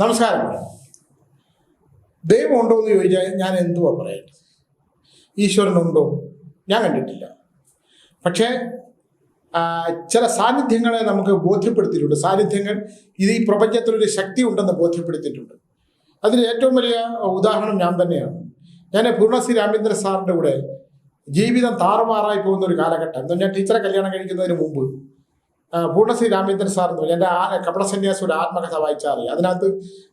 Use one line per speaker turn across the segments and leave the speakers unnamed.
നമസ്കാരം. ദൈവം ഉണ്ടോ എന്ന് ചോദിച്ചാൽ ഞാൻ എന്തുവാ പറയേണ്ടത് ഈശ്വരനുണ്ടോ ഞാൻ കണ്ടിട്ടില്ല. പക്ഷേ ചില സാന്നിധ്യങ്ങളെ നമുക്ക് ബോധ്യപ്പെടുത്തിയിട്ടുണ്ട്. സാന്നിധ്യങ്ങൾ ഇത് ഈ പ്രപഞ്ചത്തിലൊരു ശക്തി ഉണ്ടെന്ന് ബോധ്യപ്പെടുത്തിയിട്ടുണ്ട്. അതിന് ഏറ്റവും വലിയ ഉദാഹരണം ഞാൻ തന്നെയാണ്. ഞാൻ പൂർണശ്രീ രാമേന്ദ്ര സാറിന്റെ കൂടെ ജീവിതം താറുമാറായി പോകുന്ന ഒരു കാലഘട്ടം. ഞാൻ ടീച്ചറെ കല്യാണം കഴിക്കുന്നതിന് മുമ്പ് പൂർണശ്രീ രാമേന്ദ്രൻ സാർ എന്ന് പറഞ്ഞു എന്റെ ആ കപട സന്യാസി ഒരു ആത്മകഥ വായിച്ചാൽ അറിയാം അതിനകത്ത്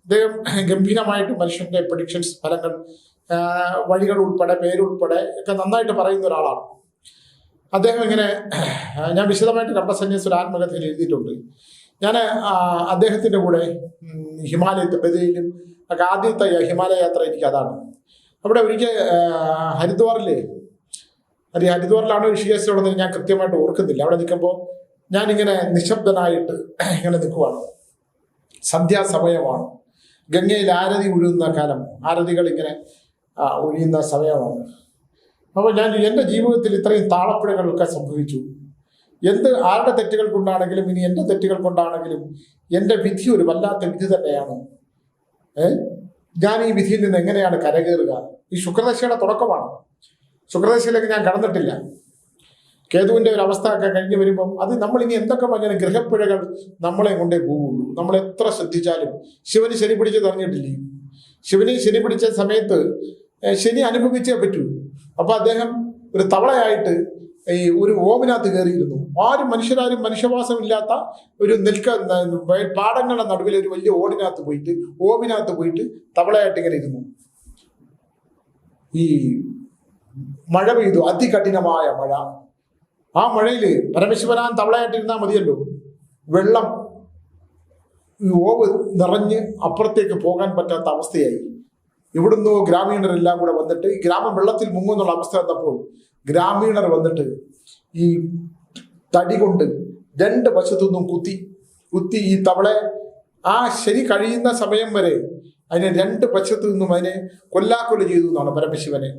അദ്ദേഹം ഗംഭീരമായിട്ട് മനുഷ്യന്റെ പ്രഡിക്ഷൻസ് ഫലങ്ങൾ വഴികൾ ഉൾപ്പെടെ പേരുൾപ്പെടെ ഒക്കെ നന്നായിട്ട് പറയുന്ന ഒരാളാണ്. അദ്ദേഹം ഇങ്ങനെ ഞാൻ വിശദമായിട്ട് കപട സന്യാസി ഒരു ആത്മകഥയിൽ എഴുതിയിട്ടുണ്ട്. ഞാൻ അദ്ദേഹത്തിന്റെ കൂടെ ഹിമാലയത്തിൽ ബദയിലും ഒക്കെ ആദ്യത്തെ ഹിമാലയ യാത്ര എനിക്ക് അതാണ്. അവിടെ ഒരിക്കൽ ഹരിദ്വാറിലെ അത് ഹരിദ്വാറിലാണ് ഋഷികേശിലുള്ളത് ഞാൻ കൃത്യമായിട്ട് ഓർക്കുന്നില്ല. അവിടെ നിൽക്കുമ്പോൾ ഞാനിങ്ങനെ നിശബ്ദനായിട്ട് ഇങ്ങനെ നിൽക്കുവാണ്. സന്ധ്യാസമയമാണ്. ഗംഗയിൽ ആരതി ഉഴുന്ന കാലം. ആരതികൾ ഇങ്ങനെ ഒഴിയുന്ന സമയമാണ്. അപ്പോൾ ഞാൻ എന്റെ ജീവിതത്തിൽ ഇത്രയും താളപ്പിഴകളൊക്കെ സംഭവിച്ചു. എന്ത് ആരുടെ തെറ്റുകൾ കൊണ്ടാണെങ്കിലും ഇനി എന്റെ തെറ്റുകൾ കൊണ്ടാണെങ്കിലും എന്റെ വിധി ഒരു വല്ലാത്ത വിധി തന്നെയാണ്. ഏ? ഞാൻ ഈ വിധിയിൽ നിന്ന് എങ്ങനെയാണ് കരകയറുക? ഈ ശുക്രദശയുടെ തുടക്കമാണ്. ശുക്രദശയിലേക്ക് ഞാൻ കടന്നിട്ടില്ല. കേതുവിന്റെ ഒരു അവസ്ഥ ഒക്കെ കഴിഞ്ഞ് വരുമ്പം അത് നമ്മൾ ഇനി എന്തൊക്കെ പറഞ്ഞാലും ഗ്രഹപ്പിഴകൾ നമ്മളെ കൊണ്ടേ പോവുള്ളൂ നമ്മൾ എത്ര ശ്രദ്ധിച്ചാലും ശിവന് ശനി പിടിച്ച് തറഞ്ഞിട്ടില്ലേ? ശിവന് ശനി പിടിച്ച സമയത്ത് ശനി അനുഭവിച്ചേ പറ്റൂ. അപ്പൊ അദ്ദേഹം ഒരു തവളയായിട്ട് ഈ ഒരു ഓമിനകത്ത് കയറിയിരുന്നു. ആരും മനുഷ്യരാരും മനുഷ്യവാസമില്ലാത്ത ഒരു നിൽക്ക പാടങ്ങളുടെ നടുവിൽ ഒരു വലിയ ഓടിനകത്ത് പോയിട്ട് ഓമിനകത്ത് പോയിട്ട് തവളയായിട്ട് ഇങ്ങനെ ഇരുന്നു. ഈ മഴ പെയ്തു. അതികഠിനമായ മഴ. ആ മഴയിൽ പരമശിവനാൻ തവളയായിട്ടിരുന്നാൽ മതിയല്ലോ. വെള്ളം ഓവ് നിറഞ്ഞ് അപ്പുറത്തേക്ക് പോകാൻ പറ്റാത്ത അവസ്ഥയായി. ഇവിടുന്ന് ഗ്രാമീണരെല്ലാം കൂടെ വന്നിട്ട് ഈ ഗ്രാമം വെള്ളത്തിൽ മുങ്ങുന്നുള്ള അവസ്ഥ വന്നപ്പോൾ ഗ്രാമീണർ വന്നിട്ട് ഈ തടി കൊണ്ട് രണ്ട് വശത്തുനിന്നും കുത്തി കുത്തി ഈ തവളെ ആ ശരി കഴിയുന്ന സമയം വരെ അതിനെ രണ്ട് വശത്തു നിന്നും അതിനെ കൊല്ലാക്കൊല ചെയ്തു എന്നാണ് പരമശിവനെ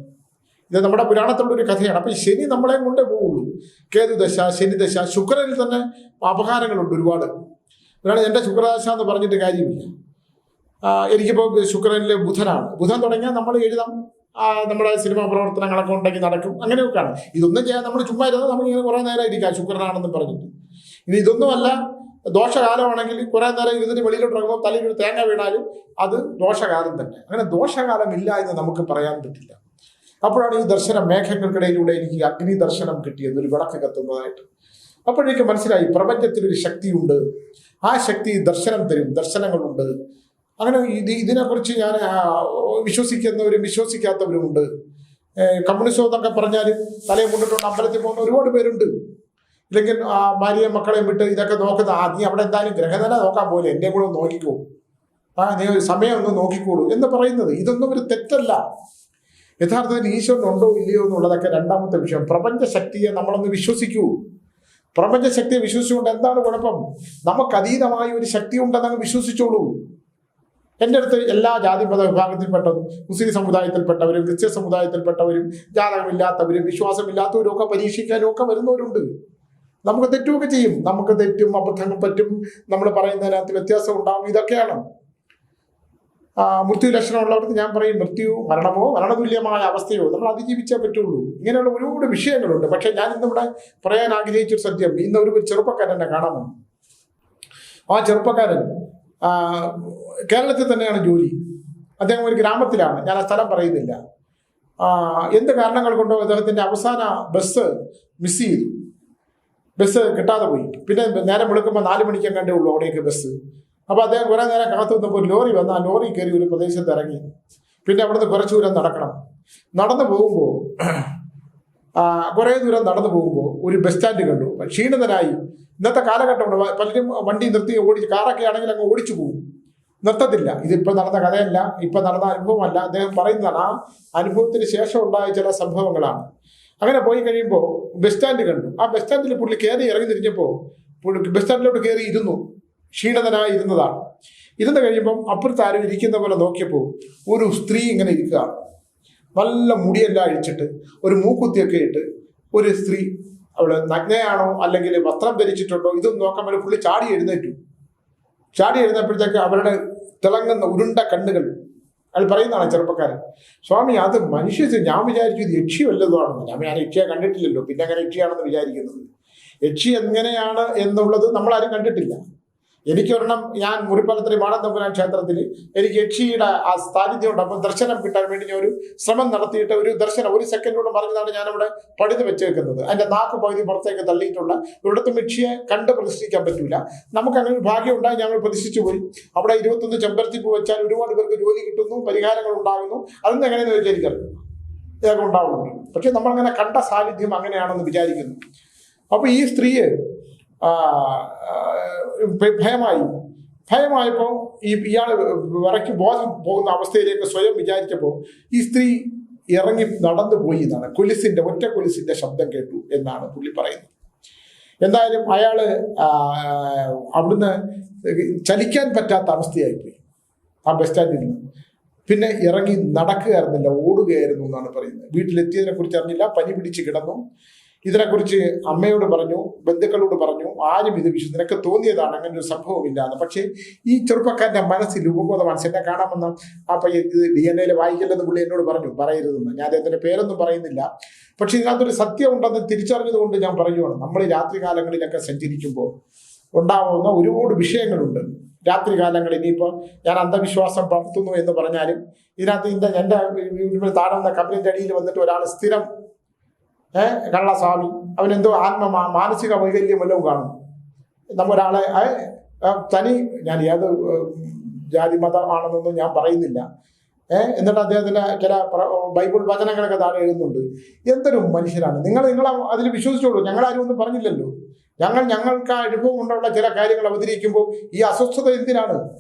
ഇത് നമ്മുടെ പുരാണത്തിലുള്ള ഒരു കഥയാണ്. അപ്പം ശനി നമ്മളെ കൊണ്ടേ പോവുള്ളൂ. കേതുദശ ശനിദശ ശുക്രനിൽ തന്നെ അപകാരങ്ങളുണ്ട് ഒരുപാട്. ഒരാൾ എന്റെ ശുക്രദശ എന്ന് പറഞ്ഞിട്ട് കാര്യമില്ല. എനിക്കിപ്പോൾ ശുക്രനിലെ ബുധനാണ്. ബുധൻ തുടങ്ങിയാൽ നമ്മൾ എഴുതാം. നമ്മുടെ സിനിമാ പ്രവർത്തനങ്ങളൊക്കെ ഉണ്ടെങ്കിൽ നടക്കും. അങ്ങനെയൊക്കെയാണ്. ഇതൊന്നും ചെയ്യാൻ നമ്മൾ ചുമ്മാ ഇരുന്നാൽ നമ്മൾ ഇങ്ങനെ കുറേ നേരം ഇരിക്കാം ശുക്രനാണെന്ന് പറഞ്ഞിട്ട്. ഇനി ഇതൊന്നുമല്ല ദോഷകാലമാണെങ്കിൽ കുറേ നേരം ഇരുന്നിട്ട് വെളിയിലോട്ട് ഇറങ്ങുമ്പോൾ തലയിൽ തേങ്ങ വീണാലും അത് ദോഷകാലം തന്നെ. അങ്ങനെ ദോഷകാലം ഇല്ല എന്ന് നമുക്ക് പറയാൻ പറ്റില്ല. അപ്പോഴാണ് ഈ ദർശനം മേഘങ്ങൾക്കിടയിലൂടെ എനിക്ക് അഗ്നി ദർശനം കിട്ടിയത് ഒരു വിളക്ക് കത്തുന്നതായിട്ട്. അപ്പോഴേക്ക് മനസ്സിലായി പ്രപഞ്ചത്തിൽ ഒരു ശക്തിയുണ്ട്. ആ ശക്തി ദർശനം തരും ദർശനങ്ങളുണ്ട്. അങ്ങനെ ഇത് ഇതിനെക്കുറിച്ച് ഞാൻ വിശ്വസിക്കുന്നവരും വിശ്വസിക്കാത്തവരുമുണ്ട് കമ്മ്യൂണിസം എന്നൊക്കെ പറഞ്ഞാലും തലയെ കൊണ്ടിട്ടുണ്ട് അമ്പലത്തിൽ പോകുന്ന ഒരുപാട് പേരുണ്ട്. ഇല്ലെങ്കിൽ ആ ഭാര്യയും മക്കളെയും വിട്ട് ഇതൊക്കെ നോക്കുന്ന ആ നീ അവിടെ എന്തായാലും ഗ്രഹനില നോക്കാൻ പോലെ എന്നെ കൂടെ നോക്കിക്കോ. ആ നീ ഒരു സമയം ഒന്ന് നോക്കിക്കോളൂ എന്ന് പറയുന്നത്. ഇതൊന്നും ഒരു തെറ്റല്ല. യഥാർത്ഥത്തിൽ ഈശ്വരനുണ്ടോ ഇല്ലയോ എന്നുള്ളതൊക്കെ രണ്ടാമത്തെ വിഷയം. പ്രപഞ്ച ശക്തിയെ നമ്മളൊന്ന് വിശ്വസിക്കൂ. പ്രപഞ്ച ശക്തിയെ വിശ്വസിച്ചുകൊണ്ട് എന്താണ് കുഴപ്പം? നമുക്ക് അതീതമായ ഒരു ശക്തി ഉണ്ടെന്ന് അങ്ങ് വിശ്വസിച്ചോളൂ. എന്റെ അടുത്ത് എല്ലാ ജാതി മത വിഭാഗത്തിൽപ്പെട്ടതും മുസ്ലിം സമുദായത്തിൽപ്പെട്ടവരും ക്രിസ്ത്യൻ സമുദായത്തിൽപ്പെട്ടവരും ജാതകമില്ലാത്തവരും വിശ്വാസമില്ലാത്തവരും ഒക്കെ പരീക്ഷിക്കാനും ഒക്കെ വരുന്നവരുണ്ട്. നമുക്ക് തെറ്റുമൊക്കെ ചെയ്യും. നമുക്ക് തെറ്റും അബദ്ധങ്ങൾ പറ്റും. നമ്മൾ പറയുന്നതിനകത്ത് വ്യത്യാസം ഉണ്ടാകും ഇതൊക്കെയാണ്. മൃത്യു ലക്ഷണമുള്ളവർക്ക് ഞാൻ പറയും മൃത്യു മരണമോ മരണതുല്യമായ അവസ്ഥയോ നമ്മൾ അതിജീവിച്ചേ പറ്റുള്ളൂ. ഇങ്ങനെയുള്ള ഒരുപാട് വിഷയങ്ങളുണ്ട്. പക്ഷെ ഞാൻ ഇന്നിവിടെ പറയാൻ ആഗ്രഹിച്ചൊരു സത്യം. ഇന്ന് ഒരു ചെറുപ്പക്കാരൻ എന്നെ കാണാമോ ആ ചെറുപ്പക്കാരൻ കേരളത്തിൽ തന്നെയാണ് ജോലി. അദ്ദേഹം ഒരു ഗ്രാമത്തിലാണ്. ഞാൻ ആ സ്ഥലം പറയുന്നില്ല. എന്ത് കാരണങ്ങൾ കൊണ്ടോ അദ്ദേഹത്തിന്റെ അവസാന ബസ് മിസ് ചെയ്തു. ബസ് കിട്ടാതെ പോയി. പിന്നെ നേരം വിളിക്കുമ്പോൾ നാല് മണിക്കെങ്ങാണ്ടേ ഉള്ളൂ അവിടേക്ക് ബസ്. അപ്പോൾ അദ്ദേഹം കുറേ നേരം കാത്തു നിന്നപ്പോൾ ലോറി വന്ന് ആ ലോറി കയറി ഒരു പ്രദേശത്ത് ഇറങ്ങി. പിന്നെ അവിടുന്ന് കുറച്ച് ദൂരം നടക്കണം. നടന്നു പോകുമ്പോൾ കുറേ ദൂരം നടന്നു പോകുമ്പോൾ ഒരു ബസ് സ്റ്റാൻഡ് കണ്ടു. ക്ഷീണിതനായി. ഇന്നത്തെ കാലഘട്ടമുണ്ട് വ- പലരും വണ്ടി നിർത്തി ഓടിച്ച് കാറൊക്കെ ആണെങ്കിൽ അങ്ങ് ഓടിച്ചു പോകും. നിർത്തത്തില്ല. ഇതിപ്പോൾ നടന്ന കഥയല്ല. ഇപ്പം നടന്ന അനുഭവമല്ല. അദ്ദേഹം പറയുന്നതാണ് ആ അനുഭവത്തിന് ശേഷം ഉണ്ടായ ചില സംഭവങ്ങളാണ്. അങ്ങനെ പോയി കഴിയുമ്പോൾ ബസ് സ്റ്റാൻഡ് കണ്ടു. ആ ബസ് സ്റ്റാൻഡിൽ പുള്ളി കയറി ഇറങ്ങി തിരിഞ്ഞപ്പോൾ ബസ് സ്റ്റാൻഡിലോട്ട് കയറി ഇരുന്നു. ക്ഷീണിതനായി ഇരുന്നതാണ് ഇരുന്ന് കഴിയുമ്പം അപ്പുറത്ത് ആരും ഇരിക്കുന്ന പോലെ നോക്കിയപ്പോൾ ഒരു സ്ത്രീ ഇങ്ങനെ ഇരിക്കുകയാണ് നല്ല മുടിയെല്ലാം അഴിച്ചിട്ട് ഒരു മൂക്കുത്തിയൊക്കെ ഇട്ട് ഒരു സ്ത്രീ അവിടെ നഗ്നയാണോ അല്ലെങ്കിൽ വസ്ത്രം ധരിച്ചിട്ടുണ്ടോ ഇതൊന്നും നോക്കാൻ വേണ്ടി പുള്ളി ചാടി എഴുന്നേറ്റു. ചാടി എഴുന്നപ്പോഴത്തേക്ക് അവരുടെ തിളങ്ങുന്ന ഉരുണ്ട കണ്ണുകൾ അയാൾ പറയുന്നതാണ് ചെറുപ്പക്കാരൻ സ്വാമി അത് മനുഷ്യ ഞാൻ വിചാരിച്ചു ഇത് യക്ഷി വല്ലതുമാണെന്ന്. ഞാൻ ഞാൻ യക്ഷിയെ കണ്ടിട്ടില്ലല്ലോ. പിന്നെ അങ്ങനെ യക്ഷിയാണെന്ന് വിചാരിക്കുന്നത്? യക്ഷി എങ്ങനെയാണ് എന്നുള്ളത് നമ്മളാരും കണ്ടിട്ടില്ല. എനിക്കൊരെണ്ണം ഞാൻ മുറിപ്പാലത്തിലെ മാടത്തമ്പുരാൻ ക്ഷേത്രത്തിൽ എനിക്ക് യക്ഷിയുടെ ആ സാന്നിധ്യമുണ്ട്. അപ്പം ദർശനം കിട്ടാൻ വേണ്ടി ഞാൻ ഒരു ശ്രമം നടത്തിയിട്ട് ഒരു ദർശനം ഒരു സെക്കൻഡോട് പറഞ്ഞതാണ് ഞാൻ അവിടെ പഴുത് വെച്ചേക്കുന്നത്. അതിന്റെ നാക്ക് പകുതി പുറത്തേക്ക് തള്ളിയിട്ടുള്ള ഇവിടുത്തെ യക്ഷിയെ കണ്ട് പ്രതിഷ്ഠിക്കാൻ പറ്റില്ല നമുക്ക് അങ്ങനെ ഒരു ഭാഗ്യം ഉണ്ടായി ഞങ്ങൾ പ്രതിഷ്ഠിച്ചു പോയി. അവിടെ ഇരുപത്തൊന്ന് ചെമ്പരത്തിപ്പ് വെച്ചാൽ ഒരുപാട് പേർക്ക് ജോലി കിട്ടുന്നു പരിഹാരങ്ങൾ ഉണ്ടാകുന്നു. അതൊന്നും എങ്ങനെയെന്ന് ചോദിച്ചാൽ ഇതൊക്കെ ഉണ്ടാവുന്നുണ്ട്. പക്ഷെ നമ്മളങ്ങനെ കണ്ട സാന്നിധ്യം അങ്ങനെയാണെന്ന് വിചാരിക്കുന്നു. അപ്പോൾ ഈ സ്ത്രീയെ ഭയമായി. ഭയമായപ്പോൾ ഈ ഇയാൾ വിറയ്ക്ക് ബോധം പോകുന്ന അവസ്ഥയിലേക്ക് സ്വയം വിചാരിച്ചപ്പോൾ ഈ സ്ത്രീ ഇറങ്ങി നടന്നു പോയി എന്നാണ്. കുലിസിന്റെ ഒറ്റ കുലിസിന്റെ ശബ്ദം കേട്ടു എന്നാണ് പുള്ളി പറയുന്നത്. എന്തായാലും അയാൾ അവിടുന്ന് ചലിക്കാൻ പറ്റാത്ത അവസ്ഥയായിപ്പോയി ആ ബസ് സ്റ്റാൻഡിൽ നിന്ന്. പിന്നെ ഇറങ്ങി നടക്കുകയായിരുന്നില്ല ഓടുകയായിരുന്നു എന്നാണ് പറയുന്നത്. വീട്ടിലെത്തിയതിനെ കുറിച്ച് അറിഞ്ഞില്ല പനി പിടിച്ച് കിടന്നു. ഇതിനെക്കുറിച്ച് അമ്മയോട് പറഞ്ഞു ബന്ധുക്കളോട് പറഞ്ഞു ആരും ഇത് വിശ്വസിച്ചു നിനക്ക് തോന്നിയതാണ് അങ്ങനെ ഒരു സംഭവമില്ല എന്ന് പക്ഷേ ഈ ചെറുപ്പക്കാരന്റെ മനസ്സിൽ ഉപബോധ മനസ്സ് എന്നെ കാണാമെന്ന് ആ പയ്യ ഇത് ഡി എൻ എയിൽ വായിക്കില്ലെന്ന് പുള്ളി എന്നോട് പറഞ്ഞു. പറയരുതെന്ന്. ഞാൻ അദ്ദേഹത്തിന്റെ പേരൊന്നും പറയുന്നില്ല. പക്ഷേ ഇതിനകത്തൊരു സത്യം ഉണ്ടെന്ന് തിരിച്ചറിഞ്ഞതുകൊണ്ട് ഞാൻ പറയുവാണ്. നമ്മൾ രാത്രി കാലങ്ങളിലൊക്കെ സഞ്ചരിക്കുമ്പോൾ ഉണ്ടാവുന്ന ഒരുപാട് വിഷയങ്ങളുണ്ട്. രാത്രി കാലങ്ങളിൽ ഇനിയിപ്പോൾ ഞാൻ അന്ധവിശ്വാസം പടർത്തുന്നു എന്ന് പറഞ്ഞാലും ഇതിനകത്ത് ഇന്ന് എന്റെ താഴെ വന്ന കമ്പനിന്റെ അടിയിൽ വന്നിട്ട് ഒരാൾ സ്ഥിരം ഏഹ് കള്ളസ്വാമി. അവനെന്തോ ആത്മ മാനസിക വൈകല്യം വല്ലതും കാണും. നമ്മ ഒരാളെ ഏ, ആ, തനി ഞാൻ ഏത് ജാതി മതമാണെന്നൊന്നും ഞാൻ പറയുന്നില്ല. ഏഹ് എന്നിട്ട് അദ്ദേഹത്തിന്റെ ചില ബൈബിൾ വചനങ്ങളൊക്കെ താഴെ എഴുതുന്നുണ്ട്. എന്തൊരു മനുഷ്യരാണ് നിങ്ങൾ നിങ്ങൾ അതിൽ വിശ്വസിച്ചോളൂ. ഞങ്ങളാരും ഒന്നും പറഞ്ഞില്ലല്ലോ. ഞങ്ങൾ ഞങ്ങൾക്ക് അനുഭവം കൊണ്ടുള്ള ചില കാര്യങ്ങൾ അവതരിക്കുമ്പോൾ ഈ അസ്വസ്ഥത എന്തിനാണ്?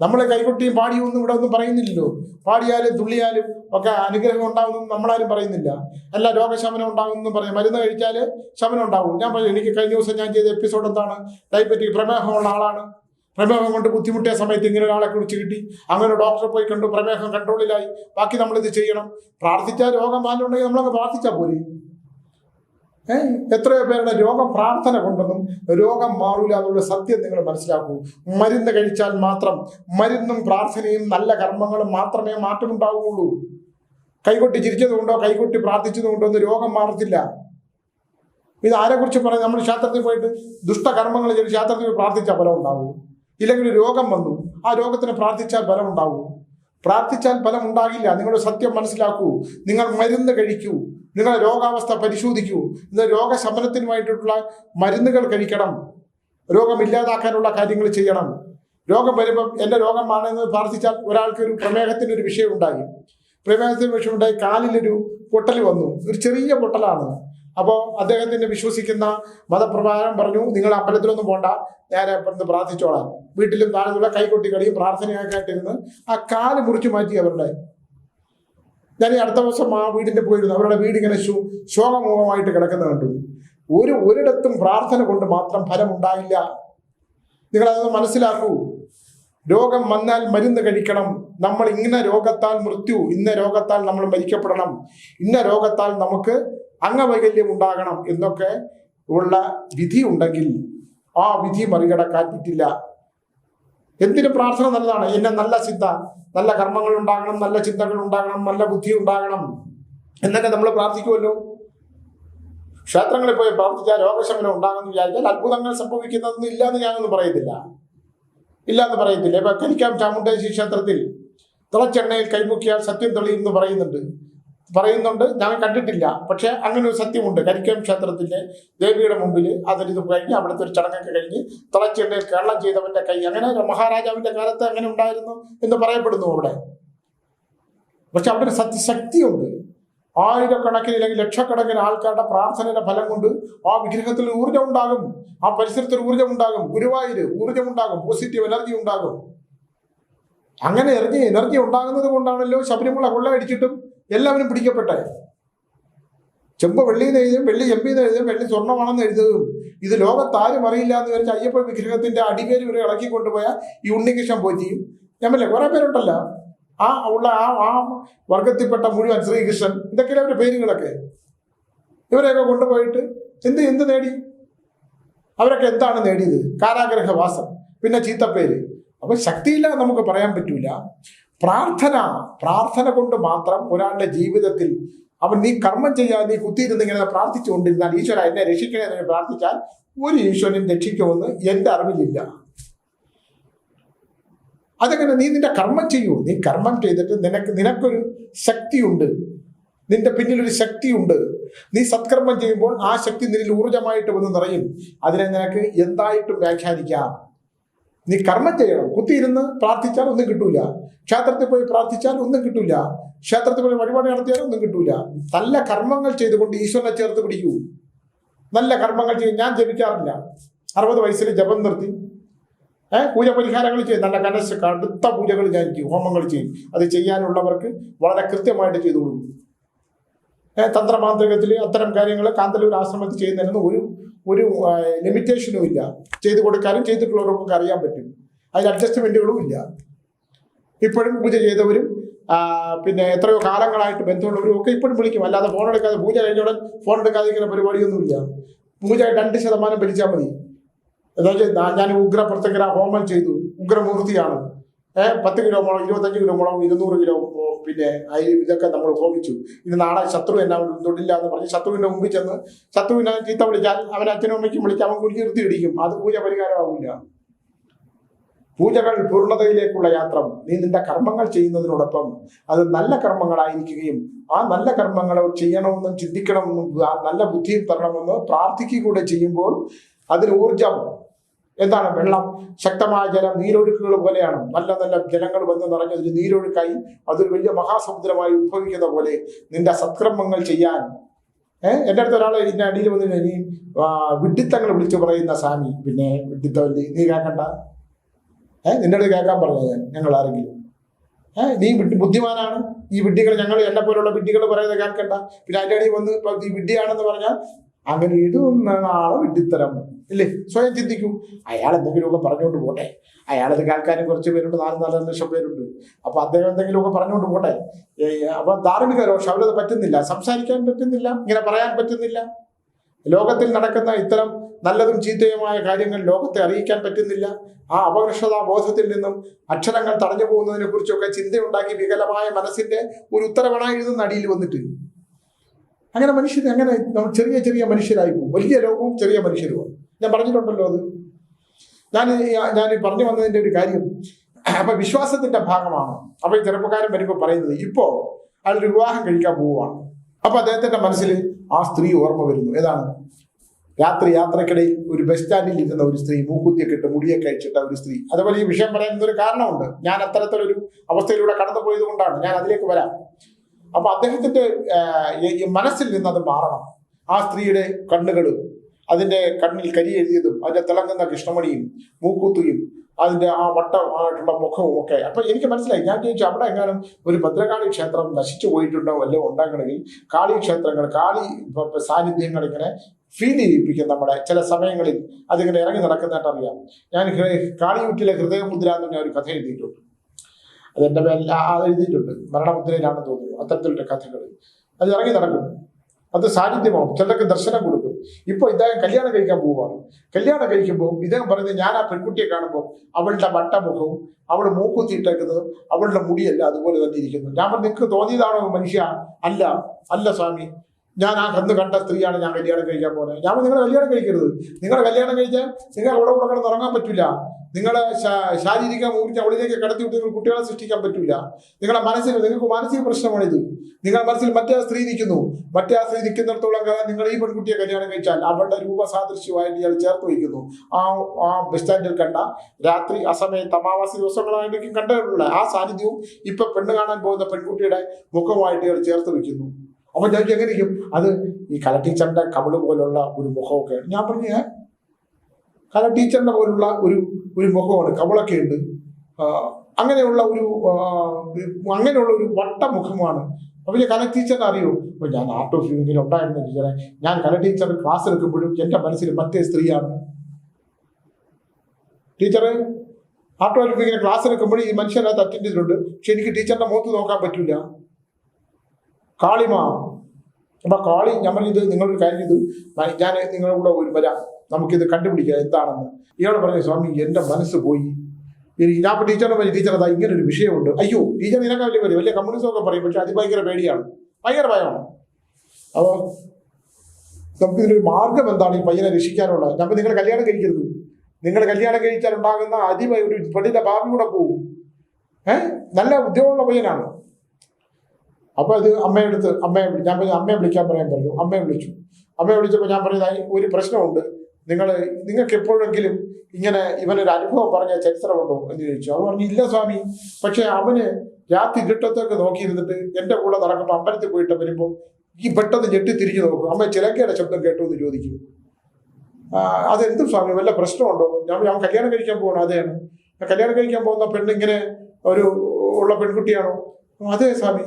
നമ്മളെ കൈകൊട്ടിയും പാടിയും ഒന്നും ഇവിടെ ഒന്നും പറയുന്നില്ലല്ലോ. പാടിയാലും തുള്ളിയാലും ഒക്കെ അനുഗ്രഹം ഉണ്ടാകുമെന്നും നമ്മളാരും പറയുന്നില്ല. അല്ല രോഗശമനം ഉണ്ടാകുമെന്നും പറയും. മരുന്ന് കഴിച്ചാൽ ശമനം ഉണ്ടാവും. ഞാൻ പറഞ്ഞു എനിക്ക് കഴിഞ്ഞ ദിവസം ഞാൻ ചെയ്ത എപ്പിസോഡ് എന്താണ്? ഡയബറ്റിക് പ്രമേഹമുള്ള ആളാണ്. പ്രമേഹം കൊണ്ട് ബുദ്ധിമുട്ടിയ സമയത്ത് ഇങ്ങനെ ഒരാളെ കുറിച്ച് കിട്ടി. അങ്ങനെ ഡോക്ടറെ പോയി കണ്ടു പ്രമേഹം കൺട്രോളിലായി ബാക്കി നമ്മളിത് ചെയ്യണം. പ്രാർത്ഥിച്ചാൽ രോഗം മാറ്റുണ്ടെങ്കിൽ നമ്മളൊക്കെ പ്രാർത്ഥിച്ചാൽ പോരെ. എത്രയോ പേരുടെ രോഗം പ്രാർത്ഥന കൊണ്ടെന്നും രോഗം മാറൂല എന്നുള്ള സത്യം നിങ്ങൾ മനസ്സിലാക്കൂ. മരുന്ന് കഴിച്ചാൽ മാത്രം മരുന്നും പ്രാർത്ഥനയും നല്ല കർമ്മങ്ങളും മാത്രമേ മാറ്റമുണ്ടാവുകയുള്ളൂ. കൈകൊട്ടി ചിരിച്ചതുകൊണ്ടോ കൈകൊട്ടി പ്രാർത്ഥിച്ചതുകൊണ്ടോ ഒന്നും രോഗം മാറത്തില്ല. ഇത് ആരെക്കുറിച്ച് പറയും? നമ്മൾ ക്ഷേത്രത്തിൽ പോയിട്ട് ദുഷ്ടകർമ്മങ്ങൾ ചെയ്ത് ക്ഷേത്രത്തിൽ പോയി പ്രാർത്ഥിച്ചാൽ ഫലം ഉണ്ടാവൂ. ഇല്ലെങ്കിൽ രോഗം വന്നു ആ രോഗത്തിന് പ്രാർത്ഥിച്ചാൽ ഫലം ഉണ്ടാവൂ. പ്രാർത്ഥിച്ചാൽ ഫലം ഉണ്ടാകില്ല. നിങ്ങളുടെ സത്യം മനസ്സിലാക്കൂ. നിങ്ങൾ മരുന്ന് കഴിക്കൂ. നിങ്ങൾ രോഗാവസ്ഥ പരിശോധിക്കൂ. ഇത് രോഗശമനത്തിനുമായിട്ടുള്ള മരുന്നുകൾ കഴിക്കണം. രോഗമില്ലാതാക്കാനുള്ള കാര്യങ്ങൾ ചെയ്യണം. രോഗം വരുമ്പം എന്റെ രോഗമാണെന്ന് പ്രാർത്ഥിച്ചാൽ ഒരാൾക്ക് ഒരു പ്രമേഹത്തിന്റെ ഒരു വിഷയം ഉണ്ടായി പ്രമേഹത്തിന് വിഷയം ഉണ്ടായി കാലിലൊരു പൊട്ടൽ വന്നു. ഒരു ചെറിയ പൊട്ടലാണ്. അപ്പോൾ അദ്ദേഹത്തിന് വിശ്വസിക്കുന്ന മതപ്രകാരം പറഞ്ഞു നിങ്ങൾ അമ്പലത്തിലൊന്നും പോണ്ട. നേരെ പറഞ്ഞ് പ്രാർത്ഥിച്ചോളാം. വീട്ടിലും താഴെയുള്ള കൈകൊട്ടി കളിയും പ്രാർത്ഥനയൊക്കെ ആയിട്ടിരുന്ന് ആ കാൽ മുറിച്ചു മാറ്റി അവരുടെ ഞാൻ ഈ അടുത്ത ദിവസം ആ വീടിന്റെ പോയിരുന്നു അവരുടെ വീട് ഇങ്ങനെ ശോ ശോകമുഖമായിട്ട് കിടക്കുന്ന കണ്ടു. ഒരു ഒരിടത്തും പ്രാർത്ഥന കൊണ്ട് മാത്രം ഫലം ഉണ്ടായില്ല. നിങ്ങളതൊന്ന് മനസ്സിലാക്കൂ. രോഗം വന്നാൽ മരുന്ന് കഴിക്കണം. നമ്മൾ ഇന്ന രോഗത്താൽ മൃത്യു ഇന്ന രോഗത്താൽ നമ്മൾ മരിക്കപ്പെടണം ഇന്ന രോഗത്താൽ നമുക്ക് അംഗവൈകല്യം ഉണ്ടാകണം എന്നൊക്കെ ഉള്ള വിധി ഉണ്ടെങ്കിൽ ആ വിധി മറികടക്കാൻ പറ്റില്ല. എന്തിനും പ്രാർത്ഥന നല്ലതാണ്? എന്നെ നല്ല ചിന്ത നല്ല കർമ്മങ്ങൾ ഉണ്ടാകണം നല്ല ചിന്തകൾ ഉണ്ടാകണം നല്ല ബുദ്ധി ഉണ്ടാകണം എന്നൊക്കെ നമ്മൾ പ്രാർത്ഥിക്കുമല്ലോ. ക്ഷേത്രങ്ങളിൽ പോയി പ്രാർത്ഥിച്ചാൽ രോഗശമനം ഉണ്ടാകുമെന്ന് വിചാരിച്ചാൽ അത്ഭുതങ്ങൾ സംഭവിക്കുന്നതൊന്നും ഇല്ലാന്ന് ഞാനൊന്നും പറയുന്നില്ല ഇല്ലാന്ന് പറയത്തില്ല. ഇപ്പൊ കരിക്കാം ചാമുണ്ടേശ്വരി ക്ഷേത്രത്തിൽ തിളച്ചെണ്ണയിൽ കൈമുക്കിയാൽ സത്യം തെളിയും എന്ന് പറയുന്നുണ്ട്. പറയുന്നുണ്ട്. ഞാൻ കണ്ടിട്ടില്ല. പക്ഷെ അങ്ങനെ ഒരു സത്യമുണ്ട്. കരിക്കം ക്ഷേത്രത്തിന്റെ ദേവിയുടെ മുമ്പിൽ അതൊരിത് കഴിഞ്ഞ് അവിടുത്തെ ഒരു ചടങ്ങൊക്കെ കഴിഞ്ഞ് തിളച്ചെണ്ണയിൽ കേരളം ചെയ്തവന്റെ കൈ. അങ്ങനെ മഹാരാജാവിന്റെ കാലത്ത് അങ്ങനെ ഉണ്ടായിരുന്നു എന്ന് പറയപ്പെടുന്നു അവിടെ. പക്ഷെ അവിടെ ഒരു സത്യശക്തിയുണ്ട്. ആയിരക്കണക്കിന് അല്ലെങ്കിൽ ലക്ഷക്കണക്കിന് ആൾക്കാരുടെ പ്രാർത്ഥനയുടെ ഫലം കൊണ്ട് ആ വിഗ്രഹത്തിൽ ഊർജം ഉണ്ടാകും. ആ പരിസരത്തിൽ ഊർജം ഉണ്ടാകും. ഗുരുവായൂര് ഊർജം ഉണ്ടാകും. പോസിറ്റീവ് എനർജി ഉണ്ടാകും. അങ്ങനെ എനർജി എനർജി ഉണ്ടാകുന്നത് കൊണ്ടാണല്ലോ ശബരിമല കൊള്ളയടിച്ചിട്ടും എല്ലാവരും പിടിക്കപ്പെട്ടെ. ചെമ്പ് വെള്ളിന്ന് എഴുതും വെള്ളി ചെമ്പിന്ന് എഴുതും വെള്ളി സ്വർണമാണെന്ന് എഴുതും ഇത് ലോകത്താരും അറിയില്ല എന്ന് വിചാരിച്ച അയ്യപ്പ വിഗ്രഹത്തിന്റെ അടിവേര് ഇവരെ ഇളക്കി കൊണ്ടുപോയ ഈ ഉണ്ണികൃഷ്ണൻ പോറ്റിയും. ഞമ്മല്ലേ കുറെ പേരുണ്ടല്ലോ. ആ ഉള്ള ആ ആ വർഗത്തിൽപ്പെട്ട മുഴുവൻ ശ്രീകൃഷ്ണൻ ഇതൊക്കെയല്ലേ അവരുടെ പേരുകളൊക്കെ? ഇവരെയൊക്കെ കൊണ്ടുപോയിട്ട് എന്ത് എന്ത് നേടി? അവരൊക്കെ എന്താണ് നേടിയത്? കാരാഗ്രഹവാസം പിന്നെ ചീത്തപ്പേര്. അപ്പൊ ശക്തിയില്ല നമുക്ക് പറയാൻ പറ്റൂല. പ്രാർത്ഥന പ്രാർത്ഥന കൊണ്ട് മാത്രം ഒരാളുടെ ജീവിതത്തിൽ അവൻ നീ കർമ്മം ചെയ്യാതെ നീ കുത്തിയിരുന്ന് ഇങ്ങനെ പ്രാർത്ഥിച്ചുകൊണ്ടിരുന്നാൽ ഈശ്വര എന്നെ രക്ഷിക്കണേ എന്ന് പ്രാർത്ഥിച്ചാൽ ഒരു ഈശ്വരൻ രക്ഷിക്കുമെന്ന് എന്റെ അറിവിലില്ല. അതങ്ങനെ നീ നിന്റെ കർമ്മം ചെയ്യൂ? നീ കർമ്മം ചെയ്തിട്ട് നിനക്ക് നിനക്കൊരു ശക്തിയുണ്ട്. നിന്റെ പിന്നിലൊരു ശക്തിയുണ്ട്. നീ സത്കർമ്മം ചെയ്യുമ്പോൾ ആ ശക്തി നിന്നിൽ ഊർജമായിട്ട് വന്ന് നിറയും. അതിനെ നിനക്ക് എന്തായിട്ടും വ്യാഖ്യാനിക്കാം. നീ കർമ്മം ചെയ്യണം. കുത്തിയിരുന്ന് പ്രാർത്ഥിച്ചാൽ ഒന്നും കിട്ടൂല. ക്ഷേത്രത്തിൽ പോയി പ്രാർത്ഥിച്ചാൽ ഒന്നും കിട്ടൂല. ക്ഷേത്രത്തിൽ പോയി വഴിപാട് നടത്തിയാലും ഒന്നും കിട്ടൂല. നല്ല കർമ്മങ്ങൾ ചെയ്തുകൊണ്ട് ഈശ്വരനെ ചേർത്ത് പിടിക്കൂ. നല്ല കർമ്മങ്ങൾ ചെയ്യും. ഞാൻ ജപിക്കാറില്ല. അറുപത് വയസ്സിൽ ജപം നിർത്തി. ഏഹ് പൂജ പരിഹാരങ്ങൾ ചെയ്യും. നല്ല കനശ കടുത്ത പൂജകൾ ഞാൻ ചെയ്യും. ഹോമങ്ങൾ ചെയ്യും. അത് ചെയ്യാനുള്ളവർക്ക് വളരെ കൃത്യമായിട്ട് ചെയ്തു കൊടുക്കും തന്ത്രമാന്ത്രികത്തിൽ അത്തരം കാര്യങ്ങൾ കാന്തല്ലൂർ ആശ്രമത്തിൽ ചെയ്യുന്നതിന് ഒരു ഒരു ലിമിറ്റേഷനും ഇല്ല. ചെയ്തു കൊടുക്കാനും ചെയ്തിട്ടുള്ളവർക്കൊക്കെ അറിയാൻ പറ്റും. അതിൽ അഡ്ജസ്റ്റ്മെന്റുകളും ഇല്ല. ഇപ്പോഴും പൂജ ചെയ്തവരും പിന്നെ എത്രയോ കാലങ്ങളായിട്ട് ബന്ധമുള്ളവരും ഒക്കെ ഇപ്പോഴും വിളിക്കും. അല്ലാതെ ഫോൺ എടുക്കാതെ പൂജ കഴിഞ്ഞുടൻ ഫോൺ എടുക്കാതെ ഇങ്ങനെ പരിപാടിയൊന്നുമില്ല. പൂജ രണ്ട് ശതമാനം പിടിച്ചാൽ മതി. എന്താ ഞാൻ ഉഗ്ര പ്രത്യഗ്ര ഹോമം ചെയ്തു. ഉഗ്രമൂർത്തിയാണ്. പത്ത് കിലോ മുളക് ഇരുപത്തഞ്ച് കിലോ മുളക് ഇരുന്നൂറ് കിലോ പിന്നെ ഇതൊക്കെ നമ്മൾ ഹോമിച്ചു ഇത് നാളെ ശത്രു എന്നാ തൊട്ടില്ല എന്ന് പറഞ്ഞ് ശത്രുവിന്റെ മുമ്പിൽ ചെന്ന് ശത്രുവിനെ ചീത്ത വിളിച്ചാൽ അവൻ അച്ഛനും അമ്മയ്ക്കും വിളിച്ച് അവൻ കുടിച്ച് നിർത്തി ഇടിക്കും അത് പൂജ പരിഹാരമാവില്ല. പൂജകൾ പൂർണതയിലേക്കുള്ള യാത്ര. നീ നിന്റെ കർമ്മങ്ങൾ ചെയ്യുന്നതിനോടൊപ്പം അത് നല്ല കർമ്മങ്ങളായിരിക്കുകയും ആ നല്ല കർമ്മങ്ങൾ ചെയ്യണമെന്നും ചിന്തിക്കണമെന്നും ആ നല്ല ബുദ്ധിയിൽ തരണമെന്ന് പ്രാർത്ഥിക്കുക ചെയ്യുമ്പോൾ അതിന് ഊർജം എന്താണ് വെള്ളം? ശക്തമായ ജലം നീരൊഴുക്കുകൾ പോലെയാണ്. നല്ല നല്ല ജലങ്ങൾ വന്ന് ഒരു നീരൊഴുക്കായി അതൊരു വലിയ മഹാസമുദ്രമായി ഉദ്ഭവിക്കുന്ന പോലെ നിന്റെ സത്കർമ്മങ്ങൾ ചെയ്യാൻ. ഏഹ് എന്റെ അടുത്ത് ഒരാൾ ഇതിന്റെ അടിയിൽ വന്നു ഇനി വിഡിത്തങ്ങൾ വിളിച്ചു പറയുന്ന സ്വാമി. പിന്നെ വിഡിത്തം നീ കേൾക്കണ്ട. ഏഹ് നിന്റെ അടുത്ത് കേൾക്കാൻ പറഞ്ഞു ഞാൻ. ഞങ്ങൾ ആരെങ്കിലും ഏഹ് നീ ബുദ്ധിമാനാണ്. ഈ വിഡ്ഢികൾ ഞങ്ങൾ എന്നെ പോലുള്ള വിഡ്ഢികൾ പറയുന്നത് കേൾക്കണ്ട. പിന്നെ അതിന്റെ അടിയിൽ വന്ന് ഇപ്പൊ ഈ വിഡ്ഢിയാണെന്ന് പറഞ്ഞാൽ അങ്ങനെ ഇടുന്ന ആളെ വിഡ്ഢിത്തരം. ഇല്ലേ? സ്വയം ചിന്തിക്കും. അയാൾ എന്തെങ്കിലുമൊക്കെ പറഞ്ഞുകൊണ്ട് പോട്ടെ. അയാളത് കേൾക്കാനും കുറച്ച് പേരുണ്ട്. നാല് നാല് ലക്ഷം പേരുണ്ട്. അപ്പൊ അദ്ദേഹം എന്തെങ്കിലുമൊക്കെ പറഞ്ഞുകൊണ്ട് പോട്ടെ. അപ്പൊ ധാർമ്മിക രോഷം അവരത് പറ്റുന്നില്ല. സംസാരിക്കാൻ പറ്റുന്നില്ല. ഇങ്ങനെ പറയാൻ പറ്റുന്നില്ല. ലോകത്തിൽ നടക്കുന്ന ഇത്തരം നല്ലതും ചീത്തയുമായ കാര്യങ്ങൾ ലോകത്തെ അറിയിക്കാൻ പറ്റുന്നില്ല. ആ അപകർഷതാ ബോധത്തിൽ നിന്നും അക്ഷരങ്ങൾ തടഞ്ഞു പോകുന്നതിനെ കുറിച്ചൊക്കെ ചിന്തയുണ്ടാക്കി വികലമായ മനസ്സിന്റെ ഒരു ഉത്തരവണ എഴുതുന്ന അടിയിൽ വന്നിട്ട്. അങ്ങനെ മനുഷ്യർ അങ്ങനെ ചെറിയ ചെറിയ മനുഷ്യരായി പോകും? വലിയ ലോകവും ചെറിയ മനുഷ്യരുമാണ്. ഞാൻ പറഞ്ഞിട്ടുണ്ടല്ലോ അത്. ഞാൻ ഞാൻ പറഞ്ഞു വന്നതിന്റെ ഒരു കാര്യം. അപ്പൊ വിശ്വാസത്തിന്റെ ഭാഗമാണ്. അപ്പൊ ഈ ചെറുപ്പക്കാരൻ വരുമ്പോൾ പറയുന്നത് ഇപ്പോ അയാളൊരു വിവാഹം കഴിക്കാൻ പോവുകയാണ്. അപ്പൊ അദ്ദേഹത്തിന്റെ മനസ്സിൽ ആ സ്ത്രീ ഓർമ്മ വരുന്നു. ഏതാണ്? രാത്രി യാത്രക്കിടയിൽ ഒരു ബസ് സ്റ്റാൻഡിൽ ഇരുന്ന ഒരു സ്ത്രീ മൂക്കുത്തിയൊക്കെ ഇട്ട് മുടിയൊക്കെ അയച്ചിട്ട ഒരു സ്ത്രീ. അതുപോലെ ഈ വിഷയം പറയുന്നത് ഒരു കാരണമുണ്ട്? ഞാൻ അത്തരത്തിലൊരു അവസ്ഥയിലൂടെ കടന്നു പോയത് കൊണ്ടാണ് ഞാൻ അതിലേക്ക് വരാം. അപ്പൊ അദ്ദേഹത്തിന്റെ മനസ്സിൽ നിന്ന് അത് മാറണം. ആ സ്ത്രീയുടെ കണ്ണുകളും അതിന്റെ കണ്ണിൽ കരി എഴുതിയതും അതിന്റെ തിളങ്ങുന്ന കൃഷ്ണമണിയും മൂക്കുത്തിയും അതിന്റെ ആ വട്ടമായിട്ടുള്ള മുഖവും ഒക്കെ. അപ്പൊ എനിക്ക് മനസ്സിലായി ഞാൻ ചോദിച്ചു അവിടെ എങ്ങാനും ഒരു ഭദ്രകാളി ക്ഷേത്രം നശിച്ചു പോയിട്ടുണ്ടോ വല്ലതും ഉണ്ടെങ്കിൽ കാളി ക്ഷേത്രങ്ങൾ കാളി സാന്നിധ്യങ്ങൾ ഇങ്ങനെ ഫീൽ ചെയ്യിപ്പിക്കും നമ്മുടെ ചില സമയങ്ങളിൽ. അതിങ്ങനെ ഇറങ്ങി നടക്കുന്നതായിട്ട് അറിയാം. ഞാൻ കാളിയൂട്ടിലെ ഹൃദയമുദ്ര എന്ന് പറഞ്ഞ ഒരു കഥ എഴുതിയിട്ടുണ്ട്. അതെന്റെ പേരിൽ എഴുതിയിട്ടുണ്ട്. മരണമുദ്രയിലാണെന്ന് തോന്നുന്നു. അത്തരത്തിലുള്ള കഥകൾ അത് ഇറങ്ങി നടക്കും. അത് സാന്നിധ്യമാവും ചിലർക്ക് ദർശനം കൊടുക്കും. ഇപ്പൊ ഇദ്ദേഹം കല്യാണം കഴിക്കാൻ പോവുകയാണ്. കല്യാണം കഴിക്കുമ്പോൾ ഇദ്ദേഹം പറയുന്നത് ഞാൻ ആ പെൺകുട്ടിയെ കാണുമ്പോൾ അവളുടെ വട്ടമുഖവും അവൾ മൂക്കുത്തിയിട്ടേക്കുന്നത് അവളുടെ മുടിയല്ല അതുപോലെ തന്നെ ഇരിക്കുന്നു. ഞാൻ പറഞ്ഞു നിങ്ങൾക്ക് തോന്നിയതാണോ മനുഷ്യ? അല്ല. അല്ല സ്വാമി. ഞാൻ ആ കന്ന് കണ്ട സ്ത്രീയാണ് ഞാൻ കല്യാണം കഴിക്കാൻ പോകുന്നത് ഞാൻ നിങ്ങൾ കല്യാണം കഴിക്കരുത്. നിങ്ങൾ കല്യാണം കഴിച്ചാൽ നിങ്ങൾ അവിടെ കൂടെ കിടന്ന് ഉറങ്ങാൻ പറ്റില്ല നിങ്ങളെ ശാരീരിക ഊർജം അവളിലേക്ക് കടത്തി വിട്ട് നിങ്ങൾ കുട്ടികളെ സൃഷ്ടിക്കാൻ പറ്റില്ല നിങ്ങളുടെ മനസ്സിൽ നിങ്ങൾക്ക് മാനസിക പ്രശ്നമാണിത്. നിങ്ങളുടെ മനസ്സിൽ മറ്റേ സ്ത്രീ നിൽക്കുന്നു. മറ്റേ ആ സ്ത്രീ നിൽക്കുന്നിടത്തോളം കാലം നിങ്ങൾ ഈ പെൺകുട്ടിയെ കല്യാണം കഴിച്ചാൽ അവളുടെ രൂപസാദൃശ്യമായിട്ട് ഇയാൾ ചേർത്ത് വയ്ക്കുന്നു. ആ ആ ബസ് സ്റ്റാൻഡിൽ കണ്ട രാത്രി ആ സമയത്ത് അമാവാസി ദിവസങ്ങളായിരിക്കും കണ്ടിട്ടുള്ള ആ സാന്നിധ്യവും ഇപ്പൊ പെണ്ണ് കാണാൻ പോകുന്ന പെൺകുട്ടിയുടെ മുഖമായിട്ട് ഇയാൾ ചേർത്ത് വയ്ക്കുന്നു. അപ്പൊ ഞാൻ എങ്ങനെയും അത് ഈ കല ടീച്ചറിന്റെ കവിൾ പോലുള്ള ഒരു മുഖമൊക്കെ ഞാൻ പറഞ്ഞു "ഏ? കല ടീച്ചറിന്റെ പോലുള്ള ഒരു ഒരു മുഖമാണ് കവളൊക്കെ ഉണ്ട് ആ, അങ്ങനെയുള്ള ഒരു അങ്ങനെയുള്ള ഒരു വട്ട മുഖമാണ് അപ്പൊ ഞാൻ കല ടീച്ചറിനെ അറിയൂ? ഞാൻ ആർട്ട് ഓഫ് ലിവിങ്ങിൽ ഉണ്ടായിരുന്ന ടീച്ചറെ. ഞാൻ കല ടീച്ചർ ക്ലാസ് എടുക്കുമ്പോഴും എന്റെ മനസ്സിൽ മറ്റേ സ്ത്രീയാണ്. ടീച്ചറെ ആർട്ട് ഓഫ് ലിവിങ്ങിന് ക്ലാസ് എടുക്കുമ്പോഴും ഈ മനുഷ്യനകത്ത് അറ്റൻഡ് ചെയ്തിട്ടുണ്ട് പക്ഷെ എനിക്ക് ടീച്ചറിന്റെ മുഖത്ത് നോക്കാൻ പറ്റില്ല കാളിമാ. അപ്പൊ കാളി ഞാൻ ഇത് നിങ്ങളൊരു കാര്യം ചെയ്തു. ഞാൻ നിങ്ങളുടെ കൂടെ ഒരു വരാം. നമുക്കിത് കണ്ടുപിടിക്കാം എന്താണെന്ന്. ഇയാൾ പറഞ്ഞു സ്വാമി എന്റെ മനസ്സ് പോയി. ഇനി ഞാൻ ടീച്ചറിനെ പറഞ്ഞു ടീച്ചർ അതാ ഇങ്ങനെ ഒരു വിഷയമുണ്ട്. അയ്യോ ടീച്ചർ നിനക്ക് വലിയ പറയും വലിയ കമ്മ്യൂണിസം ഒക്കെ പറയും പക്ഷെ അതിഭയങ്കര പേടിയാണ്. ഭയങ്കര ഭയമാണ്. അപ്പോൾ നമുക്ക് ഇതിനൊരു മാർഗം എന്താണ് ഈ പയ്യനെ രക്ഷിക്കാനുള്ള? നമ്മൾ നിങ്ങൾ കല്യാണം കഴിക്കരുത്. നിങ്ങൾ കല്യാണം കഴിച്ചാൽ ഉണ്ടാകുന്ന അതിഭ ഒരു പെണ്ണിന്റെ ഭാവി കൂടെ പോകും. ഏഹ് നല്ല ഉദ്യോഗമുള്ള പയ്യനാണ്. അപ്പൊ അത് അമ്മയെടുത്ത് അമ്മയെ ഞാൻ അമ്മയെ വിളിക്കാൻ പറയാൻ പറഞ്ഞു. അമ്മയെ വിളിച്ചു. അമ്മയെ വിളിച്ചപ്പോൾ ഞാൻ പറഞ്ഞതായി ഒരു പ്രശ്നമുണ്ട്. നിങ്ങൾ നിങ്ങൾക്ക് എപ്പോഴെങ്കിലും ഇങ്ങനെ ഇവനൊരു അനുഭവം പറഞ്ഞ ചരിത്രമുണ്ടോ എന്ന് ചോദിച്ചു. അവൻ പറഞ്ഞു ഇല്ല സ്വാമി. പക്ഷെ അവന് രാത്രി ഇരുട്ടത്തൊക്കെ നോക്കിയിരുന്നിട്ട് എന്റെ കൂടെ നടക്കുമ്പോൾ അമ്പലത്തിൽ പോയിട്ട് വരുമ്പോൾ ഈ പെട്ടെന്ന് ഞെട്ടി തിരിഞ്ഞു നോക്കും. അമ്മ ചിലക്കയുടെ ശബ്ദം കേട്ടു എന്ന് ചോദിക്കും. അതെന്ത് സ്വാമി? വല്ല പ്രശ്നമുണ്ടോ? ഞാൻ ഞാൻ കല്യാണം കഴിക്കാൻ പോകണം അതെയാണ്. കല്യാണം കഴിക്കാൻ പോകുന്ന പെണ്ണ് ഇങ്ങനെ ഒരു ഉള്ള പെൺകുട്ടിയാണോ? അതെ സ്വാമി.